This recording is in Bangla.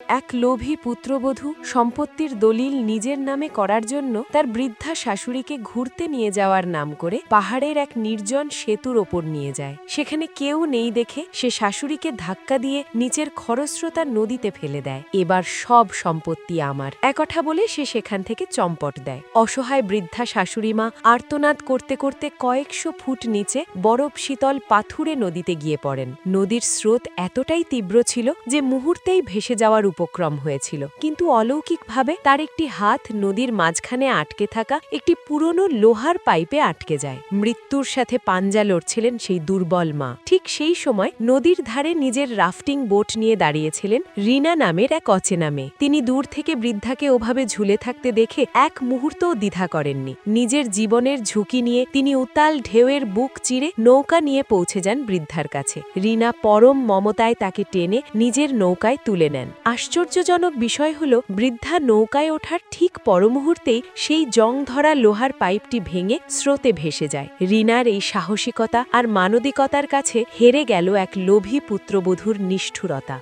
এক লোভী পুত্রবধূ সম্পত্তির দলিল নিজের নামে করার জন্য তার বৃদ্ধা শাশুড়িকে ঘুরতে নিয়ে যাওয়ার নাম করে পাহাড়ের এক নির্জন সেতুর ওপর নিয়ে যায়। সেখানে কেউ নেই দেখে সে শাশুড়িকে ধাক্কা দিয়ে নিচের খরস্রোতা নদীতে ফেলে দেয়। এবার সব সম্পত্তি আমার। একথা বলে সে সেখান থেকে চম্পট দেয়। অসহায় বৃদ্ধা শাশুড়িমা আর্তনাদ করতে করতে কয়েকশো ফুট নিচে বরফ শীতল পাথুরে নদীতে গিয়ে পড়েন। নদীর স্রোত এতটাই তীব্র ছিল যে মুহূর্তেই ভেসে যাওয়ার উপক্রম হয়েছিল। কিন্তু অলৌকিকভাবে তার একটি হাত নদীর মাঝখানে আটকে থাকা একটি পুরনো লোহার পাইপে আটকে যায়। মৃত্যুর সাথে পাঞ্জা লড়ছিলেন সেই দুর্বল মা। ঠিক সেই সময় নদীর ধারে নিজের রাফটিং বোট নিয়ে দাঁড়িয়েছিলেন রিনা নামের এক অচেনা মেয়ে। তিনি দূর থেকে বৃদ্ধাকে ওভাবে ঝুলে থাকতে দেখে এক মুহূর্তও দ্বিধা করেননি। নিজের জীবনের ঝুঁকি নিয়ে তিনি উতাল ঢেউয়ের বুক চিরে নৌকা নিয়ে পৌঁছে যান বৃদ্ধার কাছে। রিনা পরম মমতায় তাকে টেনে নিজের নৌকায় তুলে নেন। আশ্চর্যজনক বিষয় হল, বৃদ্ধা নৌকায় ওঠার ঠিক পরমুহূর্তেই সেই জং ধরা লোহার পাইপটি ভেঙে স্রোতে ভেসে যায়। রিনার এই সাহসিকতা আর মানবিকতার কাছে হেরে গেল এক লোভী পুত্রবধূর নিষ্ঠুরতা।